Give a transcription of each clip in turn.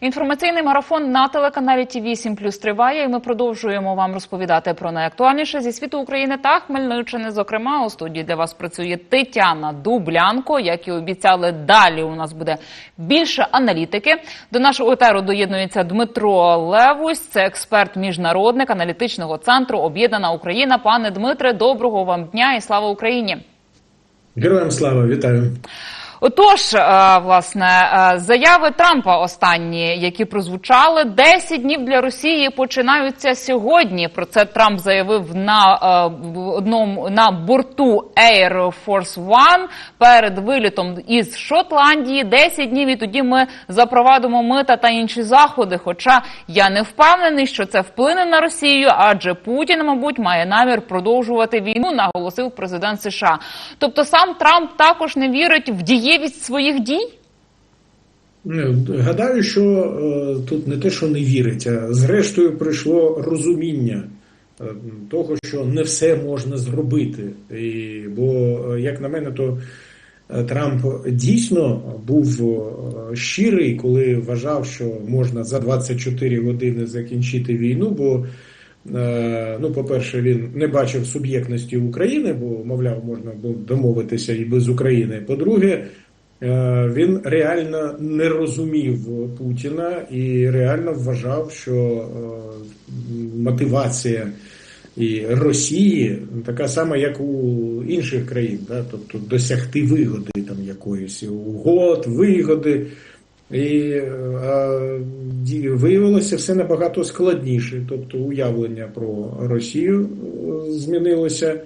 Інформаційний марафон на телеканалі ТІВІ 7 плюс триває, і ми продовжуємо вам розповідати про найактуальніше зі світу України та Хмельниччини. Зокрема, у студії для вас працює Тетяна Дублянко. Як і обіцяли, далі у нас буде більше аналітики. До нашого етеру доєднується Дмитро Левусь, це експерт міжнародник аналітичного центру Об'єднана Україна. Пане Дмитре, доброго вам дня і слава Україні! Героям слава, вітаю. Отож, е, власне, е, заяви Трампа останні, які прозвучали, 10 днів для Росії починаються сьогодні. Про це Трамп заявив на е, одному на борту Air Force One перед вилітом із Шотландії. 10 днів і тоді ми запровадимо мита та інші заходи. Хоча я не впевнений, що це вплине на Росію, адже Путін, мабуть, має намір продовжувати війну, наголосив президент США. Тобто сам Трамп також не вірить в дієвість своїх дій. Гадаю, що е, тут не те, що не вірить, а зрештою прийшло розуміння е, того, що не все можна зробити. І, бо, е, як на мене, то Трамп дійсно був щирий, коли вважав, що можна за 24 години закінчити війну. бо Ну, по-перше, він не бачив суб'єктності України, бо, мовляв, можна було домовитися і без України. По-друге, е, він реально не розумів Путіна і реально вважав, що е, мотивація і Росії така сама, як у інших країн, да? тобто досягти вигоди там якоїсь угод, вигоди. І а, виявилося все набагато складніше. Тобто уявлення про Росію змінилося.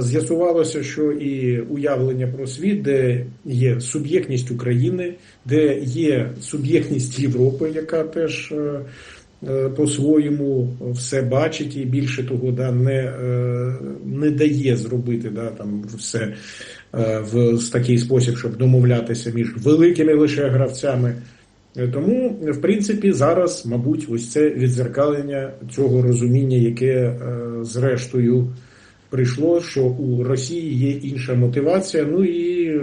З'ясувалося, що і уявлення про світ, де є суб'єктність України, де є суб'єктність Європи, яка теж по-своєму все бачить, і більше того, да, не не дає зробити да, там все в такий спосіб, щоб домовлятися між великими лише гравцями. Тому, в принципі, зараз, мабуть, ось це відзеркалення цього розуміння, яке зрештою прийшло, що у Росії є інша мотивація. Ну і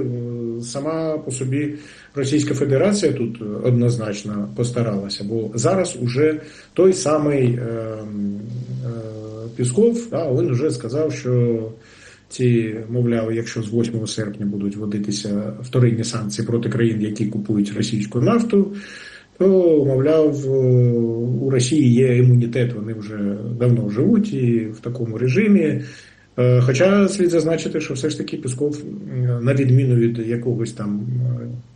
сама по собі Російська Федерація тут однозначно постаралася, бо зараз уже той самий е, е, Пісков, да, він вже сказав, що ці, мовляв, якщо з 8 серпня будуть вводитися вторинні санкції проти країн, які купують російську нафту, то, мовляв, у Росії є імунітет, вони вже давно живуть і в такому режимі. Хоча слід зазначити, що все ж таки Пісков, на відміну від якогось там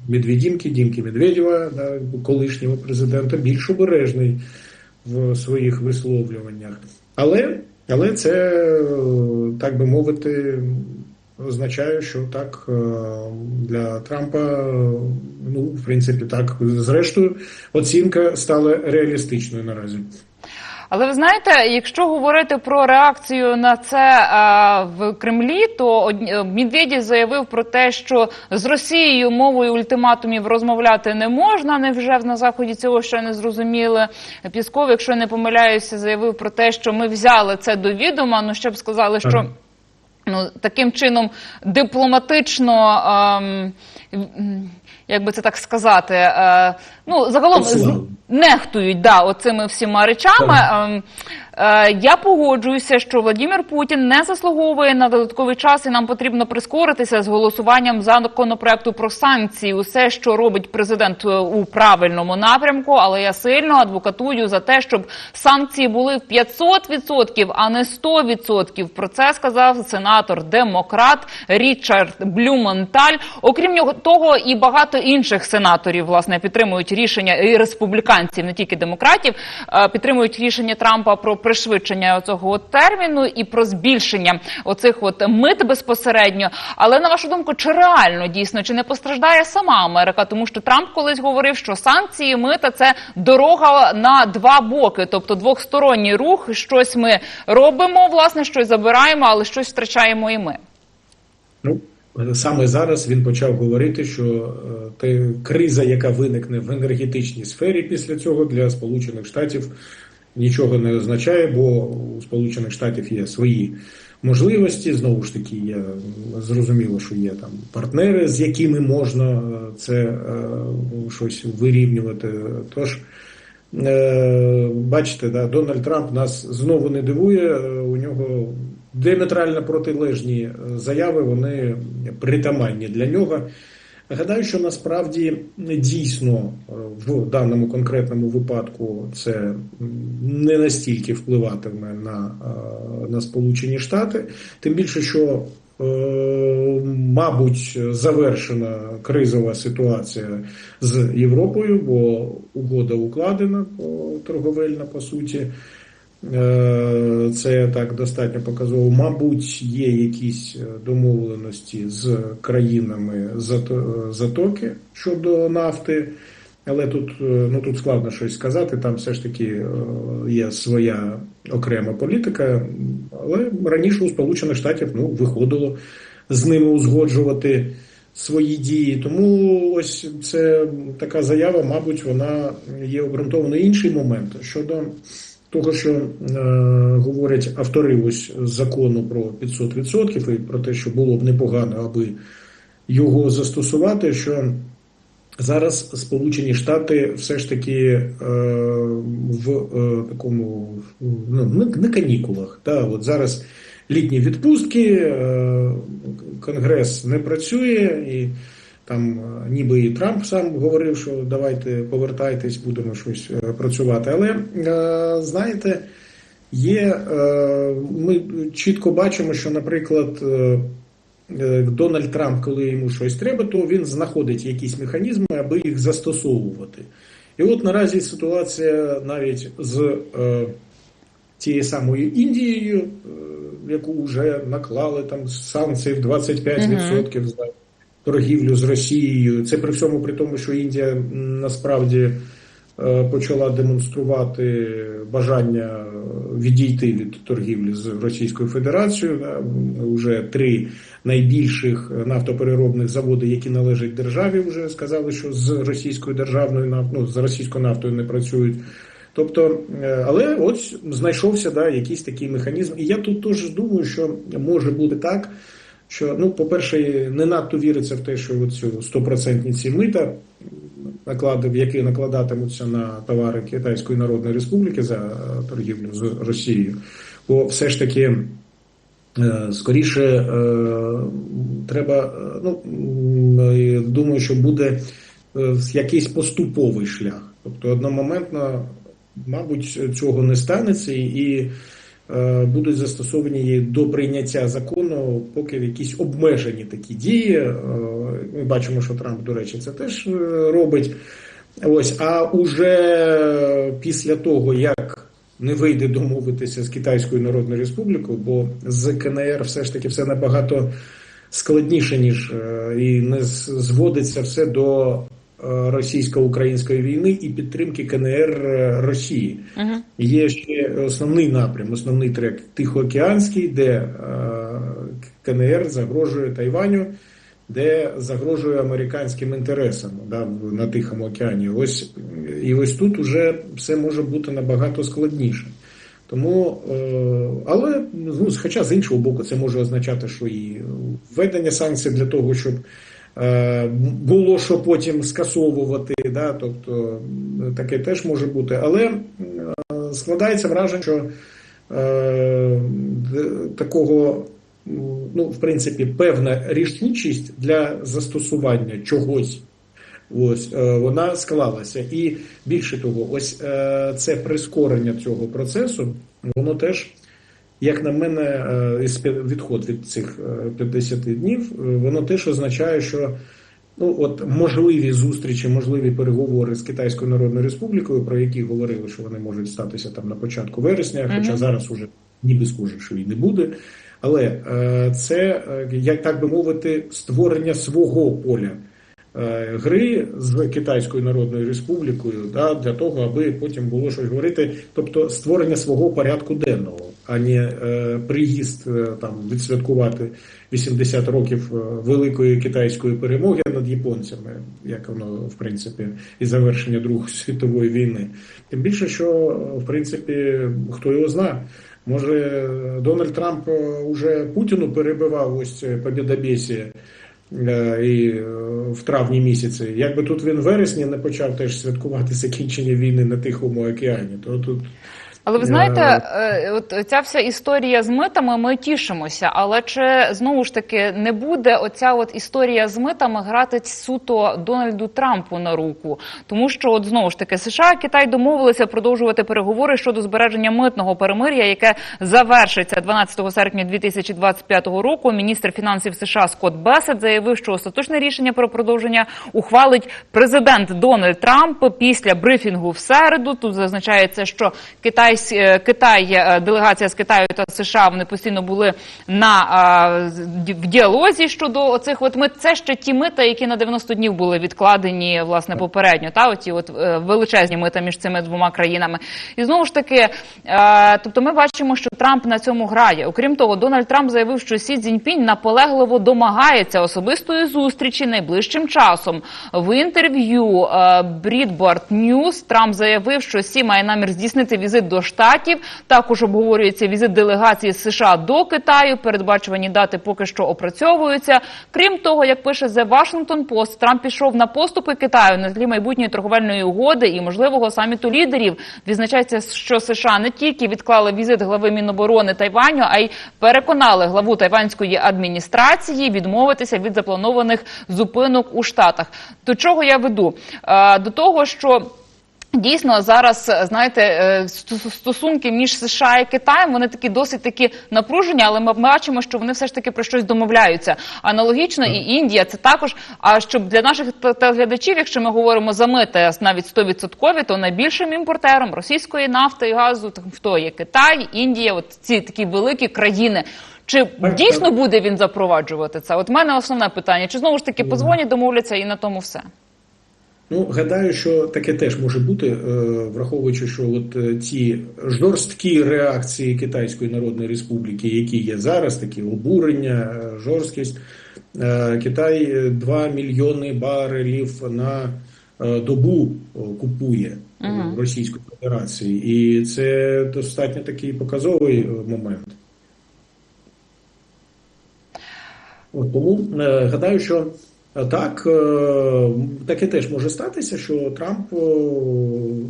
Медведімки, Дімки Медведєва, да, колишнього президента, більш обережний в своїх висловлюваннях. Але але це, так би мовити, означає, що так для Трампа, ну, в принципі, так, зрештою, оцінка стала реалістичною наразі. Але ви знаєте, якщо говорити про реакцію на це а, в Кремлі, то Медведєв заявив про те, що з Росією мовою ультиматумів розмовляти не можна. Невже на заході цього ще не зрозуміли? Пісков, якщо не помиляюся, заявив про те, що ми взяли це до відома. Ну щоб сказали, що ну таким чином дипломатично. Ем, як би це так сказати, е, ну загалом нехтують да, оцими всіма речами. Е, е, я погоджуюся, що Владимир Путін не заслуговує на додатковий час, і нам потрібно прискоритися з голосуванням законопроекту про санкції. Усе, що робить президент у правильному напрямку, але я сильно адвокатую за те, щоб санкції були в 500%, а не 100%. Про це сказав сенатор демократ Річард Блюменталь. Окрім того, і багато інших сенаторів власне підтримують рішення і республіканців, не тільки демократів, підтримують рішення Трампа про пришвидшення цього терміну і про збільшення оцих от мит безпосередньо. Але на вашу думку, чи реально дійсно чи не постраждає сама Америка? Тому що Трамп колись говорив, що санкції мита це дорога на два боки, тобто двохсторонній рух. Щось ми робимо, власне, щось забираємо, але щось втрачаємо і ми. Ну Саме зараз він почав говорити, що те криза, яка виникне в енергетичній сфері після цього для Сполучених Штатів нічого не означає, бо у Сполучених Штатів є свої можливості. Знову ж таки, є зрозуміло, що є там партнери, з якими можна е, це е, щось вирівнювати. Тож. Е, Бачите, да, Дональд Трамп нас знову не дивує. У нього діаметрально протилежні заяви, вони притаманні для нього. Гадаю, що насправді дійсно е, в даному конкретному випадку це не настільки впливатиме на, е, на Сполучені Штати, тим більше, що е, мабуть завершена кризова ситуація з Європою, бо угода укладена торговельна по суті. Е, Це так достатньо показово. Мабуть, є якісь е, домовленості з країнами Затоки щодо нафти, але тут, е, ну, тут складно щось сказати. Там все ж таки є своя окрема політика. Але раніше у Сполучених Штатів ну, виходило з ними узгоджувати свої дії. Тому ось це така заява, мабуть, вона є обґрунтованою. Інший момент щодо того, що е, говорять автори ось закону про 500% і про те, що було б непогано, аби його застосувати, що зараз Сполучені Штати все ж таки е, в е, такому ну, на, канікулах. Та, от зараз літні відпустки, е, Конгрес не працює і. Там е, ніби і Трамп сам говорив, що давайте повертайтесь, будемо щось е, працювати. Але е, знаєте, є ми чітко бачимо, що, наприклад, Дональд Трамп, коли йому щось треба, то він знаходить якісь механізми, аби їх застосовувати. І от наразі ситуація навіть з тією самою Індією, яку вже наклали там санкції в 25% за торгівлю з Росією. Це при всьому при тому, що Індія насправді е, почала демонструвати бажання відійти від торгівлі з Російською Федерацією. Уже три найбільших нафтопереробних заводи, які належать державі, вже сказали, що з російською державною ну, з російською нафтою не працюють. Тобто, е, але от знайшовся да, якийсь такий механізм. І я тут теж думаю, що може бути так, що, ну, по-перше, не надто віриться в те, що цю стопроцентні ці мита, наклади, які накладатимуться на товари Китайської Народної Республіки за е, торгівлю з Росією. Бо все ж таки. е, Скоріше е, треба, ну думаю, що буде якийсь поступовий шлях. Тобто одномоментно, мабуть, цього не станеться і будуть застосовані до прийняття закону, поки в якісь обмежені такі дії. Е, Ми бачимо, що Трамп, до речі, це теж е, робить. Ось, а уже після того, як не вийде домовитися з Китайською Народною Республікою, бо з КНР все ж таки все набагато складніше, ніж е, і не зводиться все до е, російсько-української війни і підтримки КНР е, Росії. Угу. Є ще основний напрям, основний трек Тихоокеанський, де е, КНР загрожує Тайваню, де загрожує американським інтересам да, на Тихому океані. Ось і ось тут уже все може бути набагато складніше. Тому, е, але ну, хоча з іншого боку, це може означати, що і введення санкцій для того, щоб е, було що потім скасовувати, да, тобто таке теж може бути. Але е, складається враження, що е, такого, ну, в принципі, певна рішучість для застосування чогось. Ось е, вона склалася, і більше того, ось е, це прискорення цього процесу, воно теж, як на мене, е, відход від цих е, 50 днів, е, воно теж означає, що ну от можливі зустрічі, можливі переговори з Китайською Народною Республікою, про які говорили, що вони можуть статися там на початку вересня, хоча Мгм. зараз уже ніби схоже, що і не буде. Але е, це, е, як так би мовити, створення свого поля е, гри з Китайською Народною Республікою, да, для того, аби потім було щось говорити, тобто створення свого порядку денного, а не е, приїзд е, там відсвяткувати 80 років е, великої китайської перемоги над японцями, як воно в принципі і завершення Другої світової війни. Тим більше, що в принципі хто його знає. Може, Дональд Трамп уже Путіну перебивав ось е, і в травні місяці. Якби тут він вересні не почав теж святкувати закінчення війни на Тихому океані, то тут Але ви знаєте, е, от ця вся історія з митами, ми тішимося. Але чи знову ж таки не буде оця от історія з митами грати суто Дональду Трампу на руку? Тому що от знову ж таки США і Китай домовилися продовжувати переговори щодо збереження митного перемир'я, яке завершиться 12 серпня 2025 року. Міністр фінансів США Скотт Бесет заявив, що остаточне рішення про продовження ухвалить президент Дональд Трамп після брифінгу в середу. Тут зазначається, що Китай Китай, е, делегація з Китаю та США вони постійно були на в діалозі щодо оцих от мит. Це ще ті мита, які на 90 днів були відкладені власне попередньо. Та оті от е, величезні мита між цими двома країнами. І знову ж таки, е, тобто, ми бачимо, що Трамп на цьому грає. Окрім того, Дональд Трамп заявив, що Сі Цзіньпінь наполегливо домагається особистої зустрічі найближчим часом. В інтерв'ю е, Breitbart News Трамп заявив, що Сі має намір здійснити візит до штатів. Також обговорюється візит делегації з США до Китаю. Передбачувані дати поки що опрацьовуються. Крім того, як пише The Washington Post, Трамп пішов на поступи Китаю на тлі майбутньої торговельної угоди і можливого саміту лідерів. Відзначається, що США не тільки відклали візит глави Міноборони Тайваню, а й переконали главу тайванської адміністрації відмовитися від запланованих зупинок у штатах. До чого я веду? Е, До того, що Дійсно, зараз знаєте, е, стосунки між США і Китаєм вони такі досить такі напружені, але ми бачимо, що вони все ж таки про щось домовляються. Аналогічно і Індія це також. А щоб для наших телеглядачів, якщо ми говоримо за мити навіть 100%, то найбільшим імпортером російської нафти і газу хто є Китай, Індія, от ці такі великі країни. Чи дійсно буде він запроваджувати це? От в мене основне питання: чи знову ж таки позвонять, домовляться і на тому все? Ну, гадаю, що таке теж може бути, е, враховуючи, що от е, ці жорсткі реакції Китайської Народної Республіки, які є зараз, такі обурення, е, жорсткість. Китай е, 2 мільйони барелів на добу купує в Російської Федерації, і це достатньо такий показовий момент. От тому гадаю, що так, е, таке теж може статися, що Трамп, е,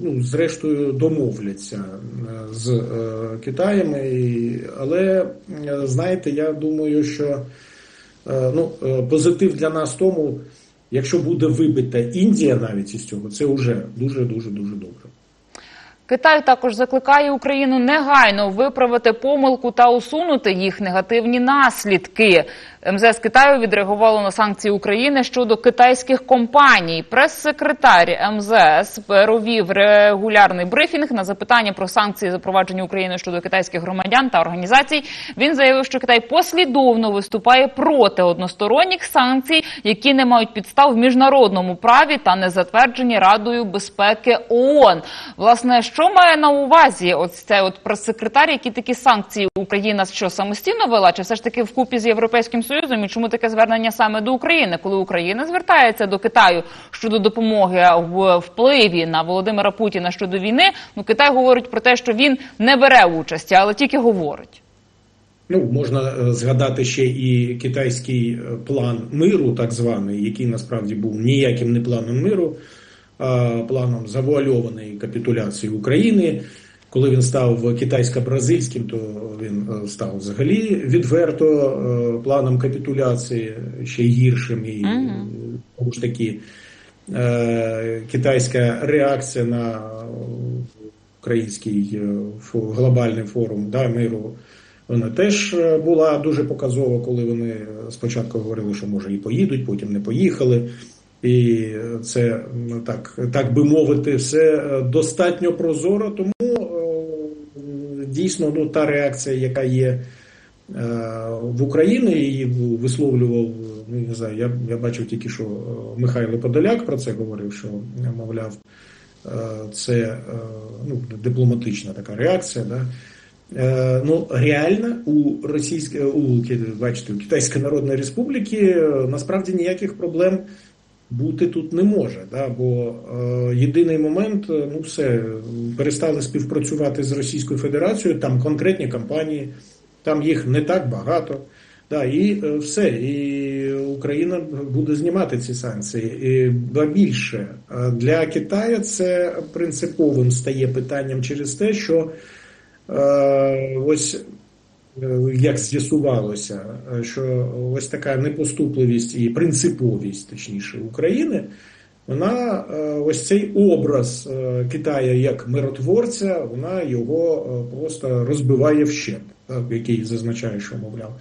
ну, зрештою, домовляться е, з е, Китаєм, але е, знаєте, я думаю, що е, ну, е, позитив для нас тому, якщо буде вибита Індія навіть із цього, це вже дуже дуже дуже добре. Китай також закликає Україну негайно виправити помилку та усунути їх негативні наслідки. МЗС Китаю відреагувало на санкції України щодо китайських компаній. Прес-секретар МЗС провів регулярний брифінг на запитання про санкції, запроваджені Україною щодо китайських громадян та організацій. Він заявив, що Китай послідовно виступає проти односторонніх санкцій, які не мають підстав в міжнародному праві та не затверджені Радою безпеки ООН. Власне, що має на увазі ось цей от прес-секретар, які такі санкції Україна що самостійно вела, чи все ж таки вкупі з європейським союзом? І чому таке звернення саме до України, коли Україна звертається до Китаю щодо допомоги в впливі на Володимира Путіна щодо війни? Ну Китай говорить про те, що він не бере участі, але тільки говорить. Ну, можна е, згадати ще і китайський е, план миру, так званий, який насправді був ніяким не планом миру, а планом завуальованої капітуляції України. Коли він став китайсько-бразильським, то він е, став взагалі відверто е, планом капітуляції ще гіршим і Мгм. знову ж таки е, китайська реакція на український глобальний форум да, миру. Вона теж була дуже показова, коли вони спочатку говорили, що може і поїдуть, потім не поїхали. І це так, так би мовити, все достатньо прозоро. Тому дійсно ну, та реакція, яка є е, в Україні, її висловлював. Ну не знаю, я, я бачив тільки, що е, Михайло Подоляк про це говорив, що мовляв, е, це ну, дипломатична така реакція. Да? Ну, реально у російської у бачите, у Китайської Народної Республіки насправді ніяких проблем бути тут не може. Да? Бо е, єдиний момент, е, ну все, перестали співпрацювати з Російською Федерацією, там конкретні компанії, там їх не так багато. Да, і е, все, і Україна буде знімати ці санкції. І, ба більше е, для Китаю це принциповим стає питанням через те, що е, ось як з'ясувалося, е, що ось така непоступливість і принциповість, точніше, України, вона е, ось цей образ е, Китая як миротворця, вона його е, просто розбиває вщент, який зазначає, що мовляв.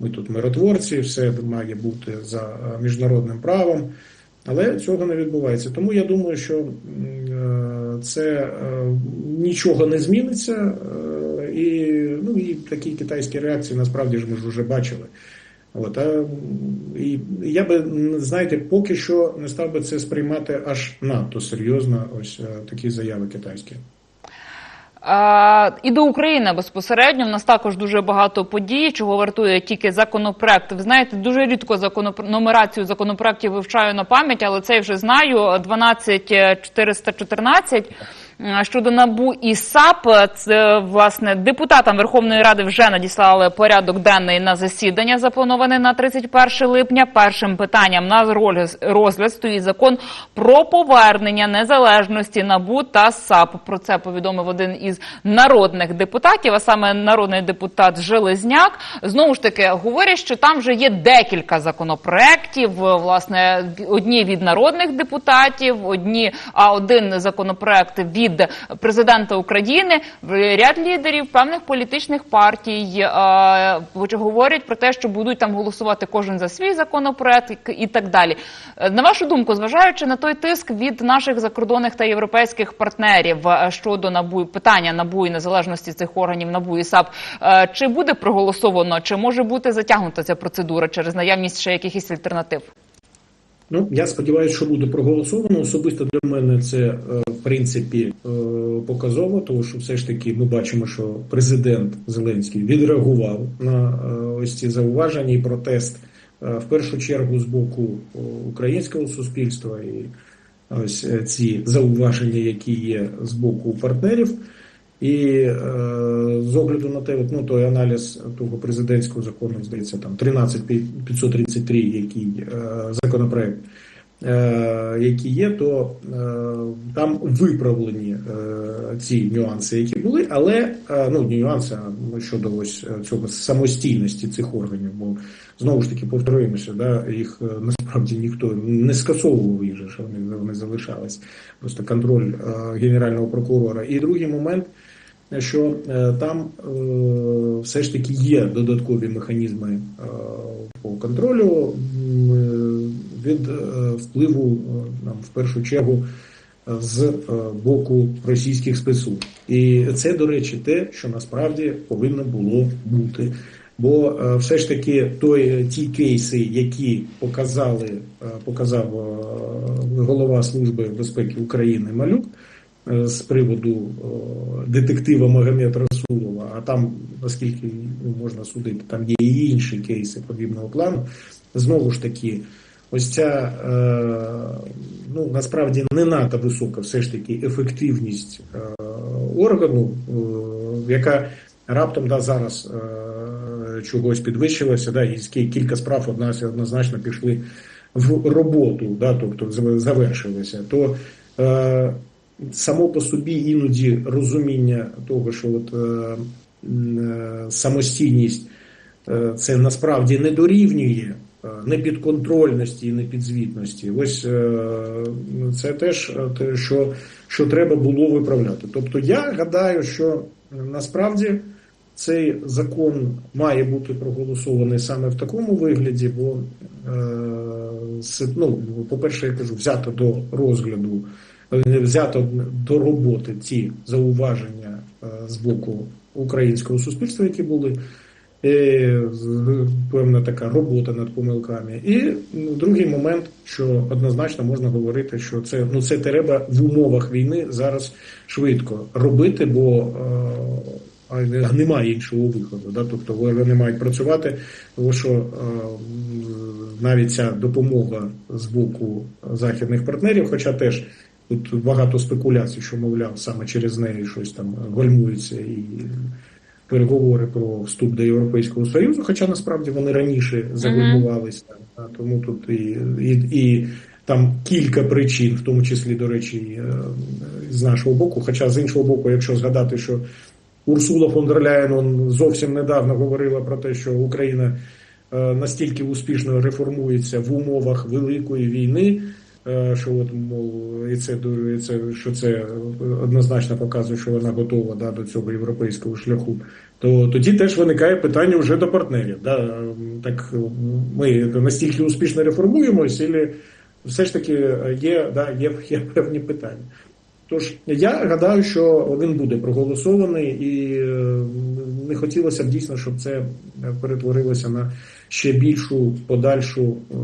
Ми тут миротворці, все має бути за е, міжнародним правом, але цього не відбувається. Тому я думаю, що е, це е, нічого не зміниться, е, і, ну, і такі китайські реакції насправді ж ми ж вже бачили. От, а, і я би, знаєте, поки що не став би це сприймати аж надто серйозно, ось такі заяви китайські. І до України безпосередньо в нас також дуже багато подій, чого вартує тільки законопроект. Ви знаєте, дуже рідко нумерацію законопроектів вивчаю на пам'ять, але цей вже знаю. 12414 е, щодо набу і САП. Це власне депутатам Верховної Ради вже надіслали порядок денний на засідання, заплановане на 31 липня. Першим питанням на розгляд стоїть закон про повернення незалежності набу та САП. Про це повідомив один із народних депутатів, а саме народний депутат Железняк. Знову ж таки говорять, що там вже є декілька законопроєктів. Власне, одні від народних депутатів, одні, а один законопроект від президента України. Ряд лідерів певних політичних партій е, говорять про те, що будуть там голосувати кожен за свій законопроект і- так далі. Е, На вашу думку, зважаючи на той тиск від наших закордонних та європейських партнерів е, щодо набу питання набу і незалежності цих органів НАБУ і САП, чи буде проголосовано, чи може бути затягнута ця процедура через наявність ще якихось альтернатив? Ну, я сподіваюся, що буде проголосовано. Особисто для мене це е, в принципі е, показово, тому що все ж таки ми бачимо, що президент Зеленський відреагував на е, ось ці зауваження і протест в першу чергу з боку українського суспільства і ось ці зауваження, які є з боку партнерів. І е, з огляду на те, ну той аналіз того президентського закону, здається, там 13533, який е, законопроект, е, які є, то е, там виправлені е, ці нюанси, які були, але е, ну нюанси щодо ось цього самостійності цих органів, бо знову ж таки повторюємося, да, їх е, насправді ніхто не скасовував їх, що вони, вони залишались. Просто контроль е, генерального прокурора. І другий момент що е, там е, все ж таки є додаткові механізми е, по контролю від впливу в першу чергу з боку російських спецслужб. І це, до речі, те, що насправді повинно було бути. Бо все ж таки той, ті кейси, які показали, показав голова Служби безпеки України Малюк, з приводу е, детектива Магомед Расулова, а там, наскільки можна судити, там є і інші кейси подібного плану. Знову ж таки, ось ця е, ну насправді не надто висока, все ж таки, ефективність е, органу, е, яка раптом да, зараз е, чогось підвищилася, да, і кілька справ однозначно пішли в роботу, да, тобто зав- завершилися, то е, само по собі іноді розуміння того, що от, е, е, самостійність е, це насправді не дорівнює е, непідконтрольності і непідзвітності. Ось е, це теж е, те, що, що треба було виправляти. Тобто я гадаю, що насправді цей закон має бути проголосований саме в такому вигляді, бо, ну, по-перше, я кажу, взято до розгляду, взято до роботи ті зауваження е, з боку українського суспільства, які були. е, з- Певна така робота над помилками. І ну, другий момент, що однозначно можна говорити, що це ну це треба в умовах війни зараз швидко робити, бо е, немає іншого виходу. Да? Тобто вони мають працювати, тому що е, навіть ця допомога з боку західних партнерів, хоча теж тут багато спекуляцій, що мовляв, саме через неї щось там гальмується і переговори про вступ до Європейського Союзу, хоча насправді вони раніше загальмувалися. А Тому тут і, і, і там кілька причин, в тому числі, до речі, е, з нашого боку. Хоча з іншого боку, якщо згадати, що Урсула фон дер Ляєн зовсім недавно говорила про те, що Україна е, настільки успішно реформується в умовах великої війни, що от мов і це і це що це однозначно показує, що вона готова да, до цього європейського шляху. То тоді теж виникає питання вже до партнерів. Да? Так ми настільки успішно реформуємось, і все ж таки є, да, є, є певні питання. Тож я гадаю, що він буде проголосований, і е, не хотілося б дійсно, щоб це перетворилося на ще більшу подальшу е,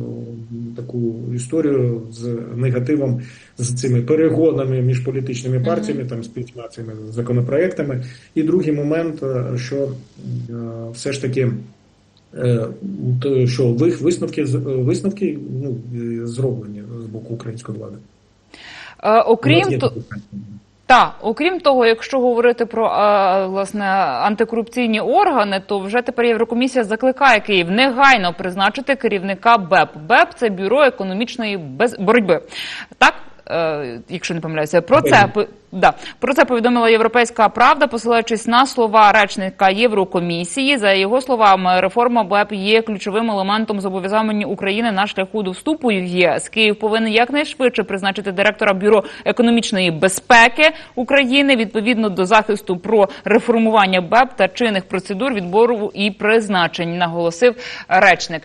таку історію з негативом, з цими перегонами між політичними партіями, там з п'ятьма цими законопроектами. І другий момент, е, що е, все ж таки. Що висновки висновки ну, зроблені з боку української влади. Окрім то. Та окрім того, якщо говорити про власне антикорупційні органи, то вже тепер Єврокомісія закликає Київ негайно призначити керівника БЕП. БЕП це бюро економічної без... боротьби. Так. Е, Якщо не помиляюся, про це да про це повідомила Європейська Правда, посилаючись на слова речника Єврокомісії. За його словами, реформа БЕП є ключовим елементом зобов'язання України на шляху до вступу в ЄС. Київ повинен якнайшвидше призначити директора бюро економічної безпеки України відповідно до захисту про реформування БЕП та чинних процедур відбору і призначень, наголосив речник.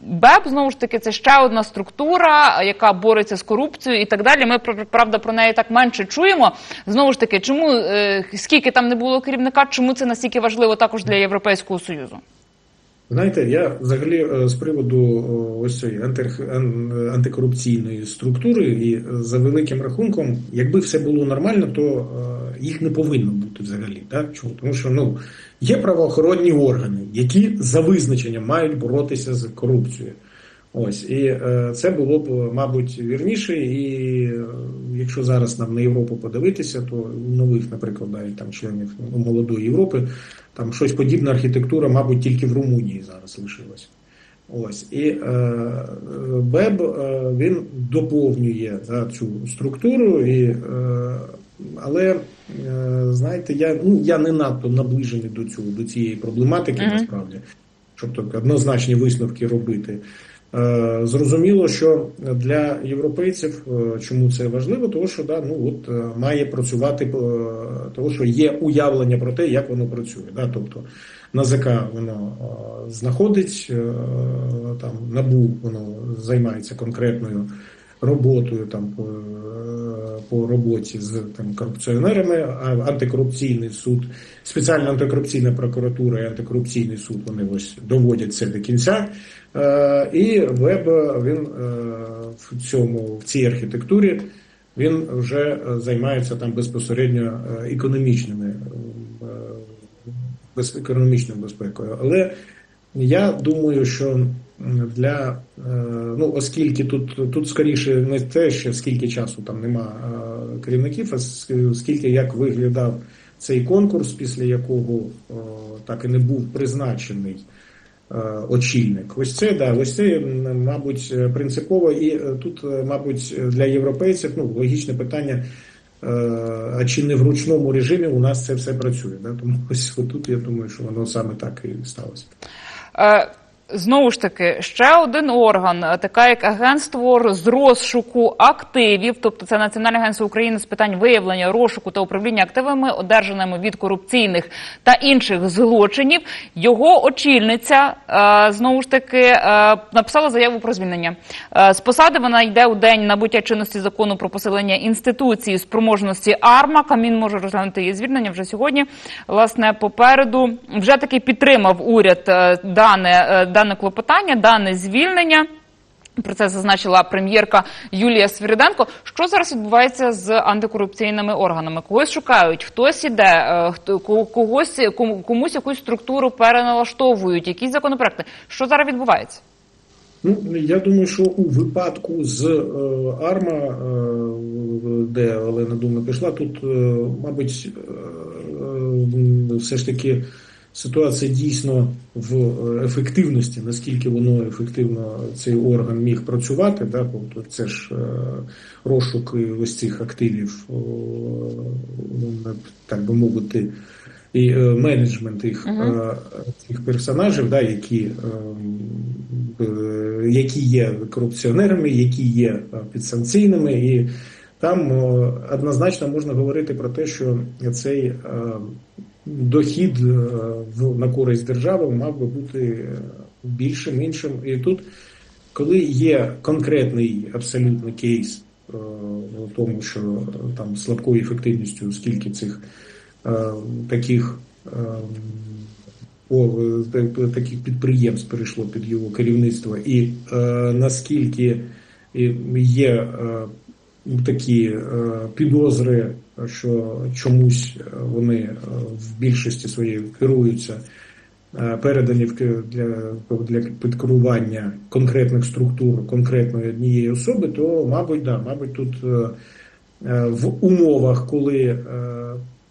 БЕП знову ж таки це ще одна структура, яка бореться з корупцією і так далі. Ми правда про неї так менше чуємо. Знову ж таки, чому е, скільки там не було керівника, чому це настільки важливо також для Європейського союзу? Знаєте, я взагалі е, з приводу ось цієї антикорупційної структури, і е, за великим рахунком, якби все було нормально, то е, їх не повинно бути взагалі. Так? Чому? Тому що ну, є правоохоронні органи, які за визначенням мають боротися з корупцією. Ось і е, це було б, мабуть, вірніше. І е, якщо зараз нам на Європу подивитися, то у нових, наприклад, навіть там членів ну, молодої Європи, там щось подібна архітектура, мабуть, тільки в Румунії зараз лишилася. Ось і е, БЕБ е, він доповнює да, цю структуру, і, е, але е, знаєте, я ну я не надто наближений до цього до цієї проблематики, Мгм. насправді, щоб так однозначні висновки робити. Е, Зрозуміло, що для європейців е, чому це важливо, тому що да, ну от е, має працювати тому, що є уявлення про те, як воно працює. Да? Тобто НАЗК воно знаходить, там НАБУ воно займається конкретною роботою там по, е, по роботі з там корупціонерами, антикорупційний суд, спеціальна антикорупційна прокуратура і антикорупційний суд вони ось доводять це до кінця. Е, І ВЕБ він е, в цьому в цій архітектурі він вже займається там безпосередньо економічними економічною безпекою. Але я думаю, що для е, ну, оскільки тут тут скоріше не те, що скільки часу там нема е, керівників, а скільки як виглядав цей конкурс, після якого е, так і не був призначений очільник. Ось це да, ось це мабуть принципово, і тут, мабуть, для європейців ну логічне питання. А чи не в ручному режимі у нас це все працює? Да? Тому ось тут я думаю, що воно саме так і сталося. Знову ж таки, ще один орган, е, така як агентство з розшуку активів, тобто це Національне агентство України з питань виявлення, розшуку та управління активами, одержаними від корупційних та інших злочинів. Його очільниця е, знову ж таки е, написала заяву про звільнення. З посади вона йде у день набуття чинності закону про посилення інституції спроможності АРМА. Камін може розглянути її звільнення вже сьогодні. Власне, попереду вже таки підтримав уряд дане, дане клопотання, дане звільнення. Про це зазначила прем'єрка Юлія Свириденко. Що зараз відбувається з антикорупційними органами? Когось шукають, хтось іде, е, когось комусь якусь структуру переналаштовують. Якісь законопроекти. Що зараз відбувається? Ну, я думаю, що у випадку з е, Арма, е, де Олена Дума пішла, тут, е, мабуть, е, е, все ж таки ситуація дійсно в е, ефективності, наскільки воно ефективно цей орган міг працювати. Да, тобто це ж е, розшук ось цих активів, ну, так би мовити, і е, менеджмент їх е, цих персонажів, да, які, які є корупціонерами, які є підсанкційними, і там однозначно можна говорити про те, що цей дохід е, на користь держави мав би бути е, більшим, іншим. І тут, коли є конкретний абсолютно кейс е, в тому, що там слабкою ефективністю, скільки цих таких. о, таких підприємств перейшло під його керівництво, і е, наскільки є такі е, підозри, що чомусь е, вони е, в більшості своєї керуються, передані в для, для підкерування конкретних структур конкретної однієї особи, то, мабуть, да, мабуть, тут в умовах, коли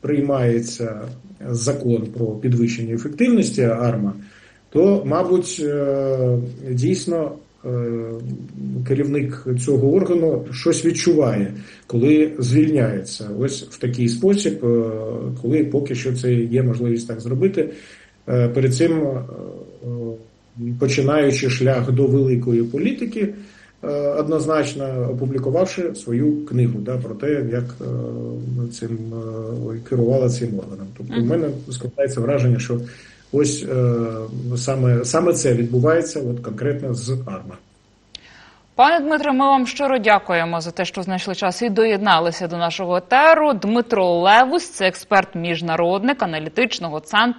приймається закон про підвищення ефективності АРМА, то, мабуть, дійсно керівник цього органу щось відчуває, коли звільняється. Ось в такий спосіб, е, коли поки що це є можливість так зробити. Е, Перед цим, е, е, починаючи шлях до великої політики, е, однозначно опублікувавши свою книгу да, про те, як е, цим е, керувала цим органом. Тобто, в мене складається враження, що ось е, саме, саме це відбувається от конкретно з АРМА. Пане Дмитре, ми вам щиро дякуємо за те, що знайшли час і доєдналися до нашого етеру. Дмитро Левус, це експерт міжнародник аналітичного центру.